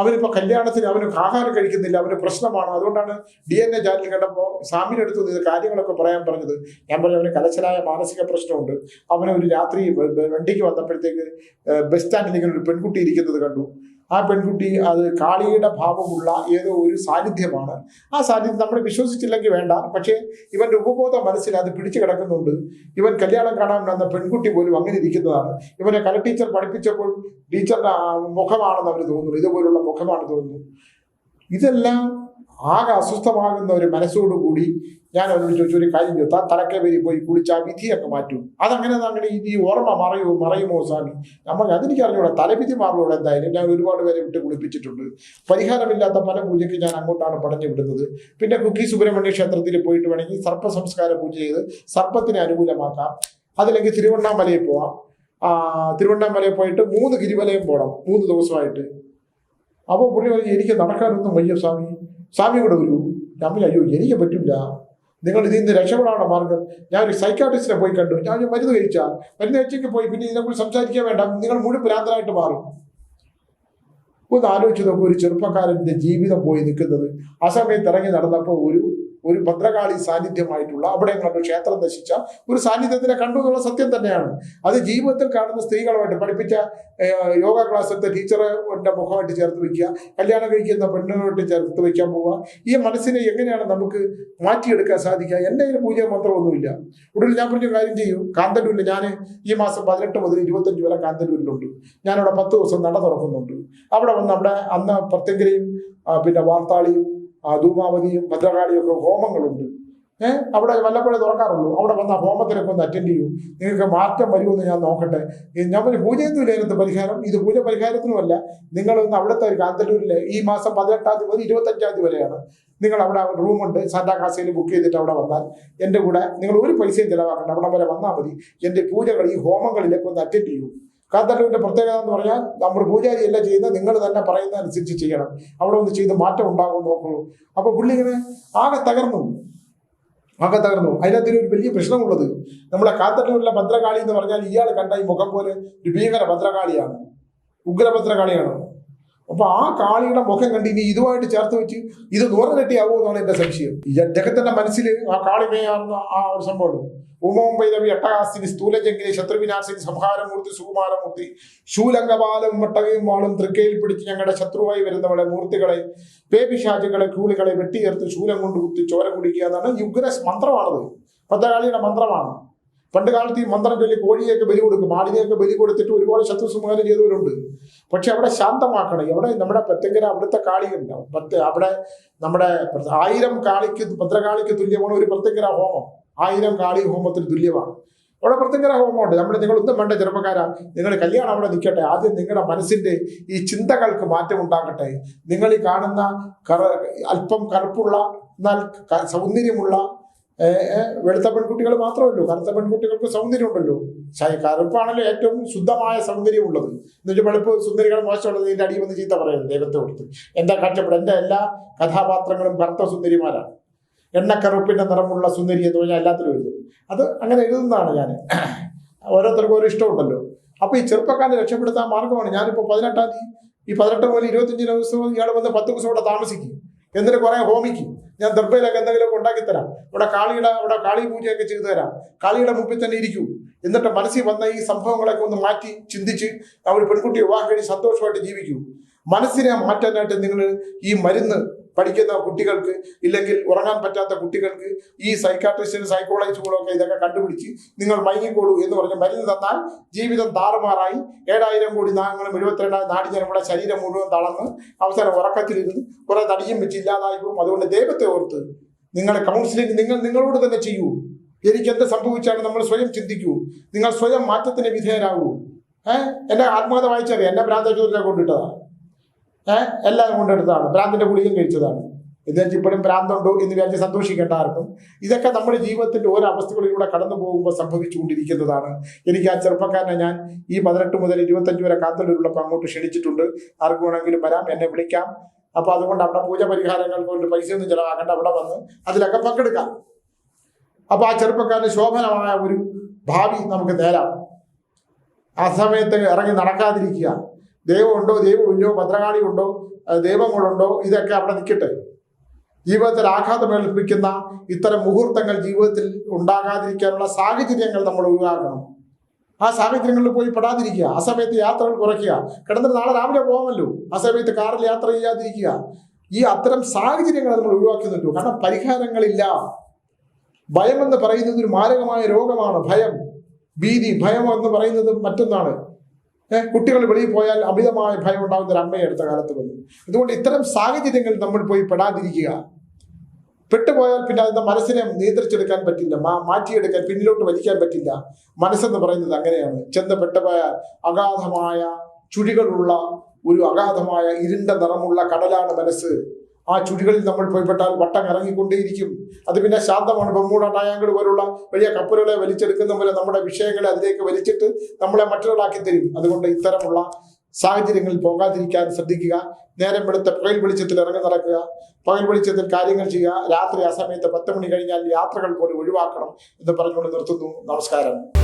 അവനിപ്പോ കല്യാണത്തിന് അവന് ആഹാരം കഴിക്കുന്നില്ല അവന് പ്രശ്നമാണ്. അതുകൊണ്ടാണ് ഡി എൻ എ ചാനൽ കണ്ടപ്പോൾ സാമിന്റെ അടുത്ത് നിന്ന് കാര്യങ്ങളൊക്കെ പറയാൻ പറഞ്ഞത്. ഞാൻ പറഞ്ഞു അവന് കലശലായ മാനസിക പ്രശ്നമുണ്ട്. അവനൊരു ഒരു രാത്രി വണ്ടിക്ക് വന്നപ്പോഴത്തേക്ക് ബസ് സ്റ്റാൻഡിൽ ഇങ്ങനെ ഒരു പെൺകുട്ടി ഇരിക്കുന്നത് കണ്ടു. ആ പെൺകുട്ടി അത് കാളിയുടെ ഭാവമുള്ള ഏതോ ഒരു സാന്നിധ്യമാണ്. ആ സാന്നിധ്യം നമ്മൾ വിശ്വസിച്ചില്ലെങ്കിൽ വേണ്ട. പക്ഷേ ഇവന്റെ ഉപബോധ മനസ്സിൽ അത് പിടിച്ചു കിടക്കുന്നുണ്ട്. ഇവൻ കല്യാണം കാണാൻ വന്ന പെൺകുട്ടി പോലും അങ്ങനെ ഇരിക്കുന്നതാണ്. ഇവനെ കല ടീച്ചർ പഠിപ്പിച്ചപ്പോൾ ടീച്ചറിന്റെ മുഖമാണെന്ന് അവർ തോന്നുന്നു. ഇതുപോലുള്ള മുഖമാണ് തോന്നുന്നു ഇതെല്ലാം ആകെ അസ്വസ്ഥമാകുന്ന ഒരു മനസ്സോടുകൂടി ഞാൻ അവരോട് ചോദിച്ചു ഒരു കാര്യം ചോദിച്ചാൽ താൻ തലക്കേവരി പോയി കുളിച്ച് വിധിയൊക്കെ മാറ്റും. അതങ്ങനെ അങ്ങനെ ഈ ഓർമ്മ മറയോ മറയുമോ സ്വാമി? നമ്മൾ അതെനിക്ക് അറിഞ്ഞൂടെ. തലവിധി മാറുകൂടെ എന്തായാലും ഞാൻ ഒരുപാട് പേരെ വിട്ട് കുളിപ്പിച്ചിട്ടുണ്ട്. പരിഹാരമില്ലാത്ത പല പൂജയ്ക്ക് ഞാൻ അങ്ങോട്ടാണ് പടഞ്ഞു വിടുന്നത്. പിന്നെ കുക്കി സുബ്രഹ്മണ്യ ക്ഷേത്രത്തിൽ പോയിട്ട് വേണമെങ്കിൽ സർപ്പ സംസ്കാര പൂജ ചെയ്ത് സർപ്പത്തിനെ അനുകൂലമാക്കാം. അതില്ലെങ്കിൽ തിരുവണ്ണാമലയിൽ പോവാം. തിരുവണ്ണാമലയിൽ പോയിട്ട് മൂന്ന് ഗിരിവലയം പോകണം മൂന്ന് ദിവസമായിട്ട്. അപ്പോൾ പുള്ളി എനിക്ക് നടക്കാനൊന്നും വയ്യ സ്വാമി. സ്വാമി ഒരു ഞാൻ അയ്യോ എനിക്ക് പറ്റില്ല നിങ്ങൾ ഇതിൽ നിന്ന് രക്ഷപ്പെടാനുള്ള മാർഗം. ഞാൻ ഒരു സൈക്കാട്രിസ്റ്റിനെ പോയി കണ്ടു. ഞാൻ മരുന്ന് കഴിച്ചാൽ മരുന്ന് കഴിച്ചേക്ക് പോയി പിന്നെ ഇതിനെക്കുറിച്ച് സംസാരിക്കാൻ വേണ്ട. നിങ്ങൾ മുഴുവൻ ഭ്രാന്തരായിട്ട് മാറും. ഒന്ന് ആലോചിച്ച് നോക്കൂ ഒരു ചെറുപ്പക്കാരന്റെ ജീവിതം പോയി നിൽക്കുന്നത്. ആ സമയത്ത് ഇറങ്ങി നടന്നപ്പോൾ ഒരു ഒരു ഭദ്രകാളി സാന്നിധ്യമായിട്ടുള്ള അവിടെ കണ്ടു ക്ഷേത്രം നശിച്ച ഒരു സാന്നിധ്യത്തിനെ കണ്ടു എന്നുള്ള സത്യം തന്നെയാണ്. അത് ജീവിതത്തിൽ കാണുന്ന സ്ത്രീകളുമായിട്ട് പഠിപ്പിച്ച യോഗ ക്ലാസ്സിലത്തെ ടീച്ചറിന്റെ മുഖമായിട്ട് ചേർത്ത് വയ്ക്കുക കല്യാണം കഴിക്കുന്ന പെണ്ണുമായിട്ട് ചേർത്ത് വയ്ക്കാൻ പോവുക ഈ മനസ്സിനെ എങ്ങനെയാണ് നമുക്ക് മാറ്റിയെടുക്കാൻ സാധിക്കുക? എന്റെ കയ്യിൽ പൂജ മാത്രമൊന്നുമില്ല ഉടനെ ഞാൻ പറഞ്ഞ കാര്യം ചെയ്യും. കാന്തല്ലൂരിൽ ഞാൻ ഈ മാസം പതിനെട്ട് മുതൽ ഇരുപത്തഞ്ച് വരെ കാന്തല്ലൂരിലുണ്ട്. ഞാനവിടെ പത്ത് ദിവസം നട തുറക്കുന്നുണ്ട്. അവിടെ വന്ന് അവിടെ അന്ന് പ്രത്യങ്കരയും പിന്നെ വാർത്താളിയും ആ, ധൂമാവതിയും ഭദ്രകാളിയും ഒക്കെ ഹോമങ്ങളുണ്ട്. ഏഹ് അവിടെ വല്ലപ്പോഴേ തുറക്കാറുള്ളൂ. അവിടെ വന്ന ഹോമത്തിനൊക്കെ ഒന്ന് അറ്റൻഡ് ചെയ്യൂ. നിങ്ങൾക്ക് മാറ്റം വരുമെന്ന് ഞാൻ നോക്കട്ടെ. ഞാൻ പറഞ്ഞു പൂജയൊന്നുമില്ല ഇതിനകത്ത് പരിഹാരം ഇത് പൂജ പരിഹാരത്തിനുമല്ല നിങ്ങളൊന്ന് അവിടുത്തെ ഒരു കാന്തല്ലൂരിലെ ഈ മാസം പതിനെട്ടാം തീയതി മുതൽ ഇരുപത്തഞ്ചാം തീയതി വരെയാണ്. നിങ്ങൾ അവിടെ റൂമുണ്ട് സാന്റാ കാസയിൽ ബുക്ക് ചെയ്തിട്ട് അവിടെ വന്നാൽ എന്റെ കൂടെ നിങ്ങൾ ഒരു പൈസയും ചിലവാക്കണ്ട. അവിടെ വരെ വന്നാൽ മതി. എന്റെ പൂജകൾ ഈ ഹോമങ്ങളിലേക്ക് ഒന്ന് അറ്റൻഡ് ചെയ്യൂ. കാന്തല്ലൂരിന്റെ പ്രത്യേകത എന്ന് പറഞ്ഞാൽ നമ്മൾ പൂജാരി അല്ല ചെയ്യുന്നത് നിങ്ങൾ തന്നെ പറയുന്ന അനുസരിച്ച് ചെയ്യണം. അവിടെ ഒന്ന് ചെയ്ത് മാറ്റം ഉണ്ടാകും നോക്കുള്ളൂ അപ്പോൾ പുള്ളി ഇങ്ങനെ ആകെ തകർന്നു. ആകെ തകർന്നു. അതിനകത്തൊരു ഒരു വലിയ പ്രശ്നമുള്ളത്. നമ്മളെ കാന്തല്ലൂരിലെ ഭദ്രകാളി എന്ന് പറഞ്ഞാൽ ഇയാൾ കണ്ട ഈ മുഖം പോലെ ഒരു ഭീകര ഭദ്രകാളിയാണ്. ഉഗ്രഭദ്രകാളിയാണ്. അപ്പൊ ആ കാളിയുടെ മുഖം കണ്ട് ഇനി ഇതുമായിട്ട് ചേർത്ത് വെച്ച് ഇത് നൂറിരട്ടിയാകുമോ എന്നാണ് എന്റെ സംശയം. അദ്ദേഹത്തിന്റെ മനസ്സിൽ ആ കാളിമയാർന്ന ആ ഒരു സംഭവം ഉമോം ഭൈരവി അട്ടഹാസിനി സ്ഥൂലജങ്കിനി ശത്രുവിനാശിനി സംഹാരമൂർത്തി സുകുമാരമൂർത്തി ശൂലംഗപാലം വട്ടകയും വാളും തൃക്കയിൽ പിടിച്ച് ഞങ്ങളുടെ ശത്രുവായി വരുന്നവളെ മൂർത്തികളെ പേപിശാചുകളെ കൂളികളെ വെട്ടിയേർത്ത് ശൂലം കൊണ്ട് കുത്തി ചോര കുടിക്കുക എന്നാണ് ഉഗ്ര മന്ത്രമാണത്. ഭദ്രകാളിയുടെ മന്ത്രമാണ്. പണ്ട് കാലത്ത് ഈ മന്ത്രം ചൊല്ലി കോഴിയൊക്കെ ബലി കൊടുക്കും ആടിനെയൊക്കെ ബലി കൊടുത്തിട്ട് ഒരുപാട് ശത്രു സംഹാരം ചെയ്തവരുണ്ട്. പക്ഷെ അവിടെ ശാന്തമാക്കണം. അവിടെ നമ്മുടെ പ്രത്യങ്കര അവിടുത്തെ കാളിയുണ്ട്. പത്ത് അവിടെ നമ്മുടെ ആയിരം കാളിക്ക് ഭദ്രകാളിക്ക് തുല്യമാണ് ഒരു പ്രത്യങ്കര ഹോമം. ആയിരം കാളി ഹോമത്തിന് തുല്യമാണ്. അവിടെ പ്രത്യങ്കര ഹോമമുണ്ട്. നമ്മൾ നിങ്ങളൊന്നും വേണ്ട ചെറുപ്പക്കാരാ. നിങ്ങൾ കല്യാണം അവിടെ നിൽക്കട്ടെ. ആദ്യം നിങ്ങളുടെ മനസ്സിന്റെ ഈ ചിന്തകൾക്ക് മാറ്റം ഉണ്ടാക്കട്ടെ നിങ്ങൾ ഈ കാണുന്ന കറ അല്പം കറുപ്പുള്ള എന്നാൽ സൗന്ദര്യമുള്ള വെളുത്ത പെൺകുട്ടികൾ മാത്രമല്ലോ. കറുത്ത പെൺകുട്ടികൾക്ക് സൗന്ദര്യമുണ്ടല്ലോ. ഉണ്ടല്ലോ കറുപ്പാണല്ലോ ഏറ്റവും ശുദ്ധമായ സൗന്ദര്യമുള്ളത്. എന്നുവെച്ചാൽ വെളുപ്പ് സുന്ദരികൾ മോശമുള്ളത് ഇതിന്റെ അടിയിൽ വന്ന് ചീത്ത പറയുന്നത് ദൈവത്തെ കൊടുത്ത് എന്താ കാഴ്ചപ്പാട്? എന്റെ എല്ലാ കഥാപാത്രങ്ങളും കറുത്ത സുന്ദരിമാരാണ്. എണ്ണക്കറുപ്പിന്റെ നിറമുള്ള സുന്ദരി എന്ന് പറഞ്ഞാൽ എല്ലാത്തിലും എഴുതും. അത് അങ്ങനെ എഴുതുന്നതാണ് ഞാൻ. ഓരോരുത്തർക്കും ഓരോ ഇഷ്ടമുണ്ടല്ലോ. അപ്പോൾ ഈ ചെറുപ്പക്കാരെ രക്ഷപ്പെടുത്താൻ മാർഗമാണ്. ഞാനിപ്പോ പതിനെട്ടാം തീയതി ഈ പതിനെട്ട് മുതൽ ഇരുപത്തഞ്ചിന് ദിവസം ഇയാൾ വന്ന് പത്ത് ദിവസം ഇവിടെ താമസിക്കും. എന്നിട്ട് കുറെ ഹോമിക്കും? ഞാൻ ദർബയിലൊക്കെ എന്തെങ്കിലുമൊക്കെ ഉണ്ടാക്കി തരാം. ഇവിടെ കാളിയുടെ ഇവിടെ കാളി പൂജയൊക്കെ ചെയ്തു തരാം. കാളിയുടെ മുമ്പിൽ തന്നെ ഇരിക്കൂ. എന്നിട്ട് മനസ്സിൽ വന്ന ഈ സംഭവങ്ങളൊക്കെ ഒന്ന് മാറ്റി ചിന്തിച്ച് ഒരു പെൺകുട്ടിയെ വിവാഹം കഴിഞ്ഞ് സന്തോഷമായിട്ട് ജീവിക്കൂ. മനസ്സിനെ മാറ്റാനായിട്ട് നിങ്ങൾ ഈ മരുന്ന് പഠിക്കുന്ന കുട്ടികൾക്ക് ഇല്ലെങ്കിൽ ഉറങ്ങാൻ പറ്റാത്ത കുട്ടികൾക്ക് ഈ സൈക്കാട്രിസ്റ്റിനും സൈക്കോളജിസ്റ്റുകളും ഒക്കെ ഇതൊക്കെ കണ്ടുപിടിച്ച് നിങ്ങൾ മയങ്ങിക്കോളൂ എന്ന് പറഞ്ഞ് മരുന്ന് തന്നാൽ ജീവിതം താറുമാറായി. ഏഴായിരം കോടി നാഗങ്ങളും എഴുപത്തിരണ്ടായിരം നാടി ജനങ്ങളുടെ ശരീരം മുഴുവൻ തളർന്ന് അവസാനം ഉറക്കത്തിലിരുന്ന് കുറെ തടിയും വെച്ച് ഇല്ലാതായി പോകും. അതുകൊണ്ട് ദൈവത്തെ ഓർത്ത് നിങ്ങളെ കൗൺസിലിംഗ് നിങ്ങൾ നിങ്ങളോട് തന്നെ ചെയ്യൂ. എനിക്ക് എന്ത് നമ്മൾ സ്വയം ചിന്തിക്കൂ. നിങ്ങൾ സ്വയം മാറ്റത്തിന് വിധേയരാകൂ. ഏഹ് എന്റെ ആത്മകഥ വായിച്ചറിയാം എന്നെ ഭ്രാന്തൂരിനെ കൊണ്ടിട്ടതാണ് എല്ലാം കൊണ്ടെടുത്തതാണ് ഭ്രാന്തിന്റെ ഗുളികം കഴിച്ചതാണ്. എന്ന് വെച്ചാൽ ഇപ്പോഴും ഭ്രാന്തുണ്ടോ എന്ന് വിചാരിച്ച് സന്തോഷിക്കേണ്ട ആർക്കും. ഇതൊക്കെ നമ്മുടെ ജീവിതത്തിന്റെ ഓരോ അവസ്ഥകളിലൂടെ കടന്നു പോകുമ്പോൾ സംഭവിച്ചുകൊണ്ടിരിക്കുന്നതാണ്. എനിക്ക് ആ ചെറുപ്പക്കാരനെ ഞാൻ ഈ പതിനെട്ട് മുതൽ ഇരുപത്തഞ്ച് വരെ കാന്തല്ലൂരുള്ളപ്പോൾ അങ്ങോട്ട് ക്ഷണിച്ചിട്ടുണ്ട്. ആർക്കും വേണമെങ്കിലും വരാം എന്നെ വിളിക്കാം. അപ്പൊ അതുകൊണ്ട് അവിടെ പൂജ പരിഹാരങ്ങൾക്ക് കൊണ്ട് ഒന്നും ചിലവാക്കേണ്ട അവിടെ വന്ന് അതിലൊക്കെ പങ്കെടുക്കാം. അപ്പൊ ആ ചെറുപ്പക്കാരന് ശോഭനമായ ഒരു ഭാവി നമുക്ക് നേരാം. ആ സമയത്ത് ഇറങ്ങി നടക്കാതിരിക്കുക. ദൈവമുണ്ടോ? ദൈവമില്ലോ ഭദ്രകാളി ഉണ്ടോ ദൈവങ്ങളുണ്ടോ? ഇതൊക്കെ അവിടെ നിൽക്കട്ടെ. ജീവിതത്തിൽ ആഘാതം ഏൽപ്പിക്കുന്ന ഇത്തരം മുഹൂർത്തങ്ങൾ ജീവിതത്തിൽ ഉണ്ടാകാതിരിക്കാനുള്ള സാഹചര്യങ്ങൾ നമ്മൾ ഒഴിവാക്കണം. ആ സാഹചര്യങ്ങളിൽ പോയി പെടാതിരിക്കുക. ആ സമയത്ത് യാത്രകൾ കുറയ്ക്കുക. കിടന്നിട്ട് നാളെ രാവിലെ പോകാമല്ലോ. ആ സമയത്ത് കാറിൽ യാത്ര ചെയ്യാതിരിക്കുക. ഈ അത്തരം സാഹചര്യങ്ങൾ നമ്മൾ ഒഴിവാക്കി കാരണം പരിഹാരങ്ങളില്ല. ഭയം എന്ന് പറയുന്നത് ഒരു മാരകമായ രോഗമാണ്. ഭയം. ഭീതി ഭയം എന്ന് പറയുന്നത് മറ്റൊന്നാണ്. കുട്ടികൾ വെളിയിൽ പോയാൽ അമിതമായ ഭയം ഉണ്ടാകുന്ന ഒരു അമ്മയെ അടുത്ത കാലത്ത് വന്നു. അതുകൊണ്ട് ഇത്തരം സാഹചര്യങ്ങളിൽ നമ്മൾ പോയി പെടാതിരിക്കുക. പെട്ടുപോയാൽ പിന്നെ അതിന്റെ മനസ്സിനെ നിയന്ത്രിച്ചെടുക്കാൻ പറ്റില്ല മാ- മാറ്റിയെടുക്കാൻ പിന്നിലോട്ട് വലിക്കാൻ പറ്റില്ല. മനസ്സെന്ന് പറയുന്നത് അങ്ങനെയാണ്. ചെന്ന് പെട്ടുപോയാൽ അഗാധമായ ചുഴികളുള്ള ഒരു അഗാധമായ ഇരുണ്ട നിറമുള്ള കടലാണ് മനസ്സ്. ആ ചുഴികളിൽ നമ്മൾ പോയിപ്പെട്ടാൽ വട്ടം ഇറങ്ങിക്കൊണ്ടേയിരിക്കും അത് പിന്നെ ശാന്തമാണ്. ബമ്മൂട ടായാങ്കൾ പോലുള്ള വലിയ കപ്പലുകളെ വലിച്ചെടുക്കുന്ന പോലെ നമ്മുടെ വിഷയങ്ങളെ അതിലേക്ക് വലിച്ചിട്ട് നമ്മളെ മറ്റൊരാളാക്കി തരും. അതുകൊണ്ട് ഇത്തരമുള്ള സാഹചര്യങ്ങളിൽ പോകാതിരിക്കാൻ ശ്രദ്ധിക്കുക. നേരം വെളുത്ത പകൽ വെളിച്ചത്തിൽ ഇറങ്ങി നടക്കുക. പകൽ വെളിച്ചത്തിൽ കാര്യങ്ങൾ ചെയ്യുക. രാത്രി ആ സമയത്ത് പത്ത് മണി കഴിഞ്ഞാൽ യാത്രകൾ പോലും ഒഴിവാക്കണം എന്ന് പറഞ്ഞുകൊണ്ട് നിർത്തുന്നു. നമസ്കാരം.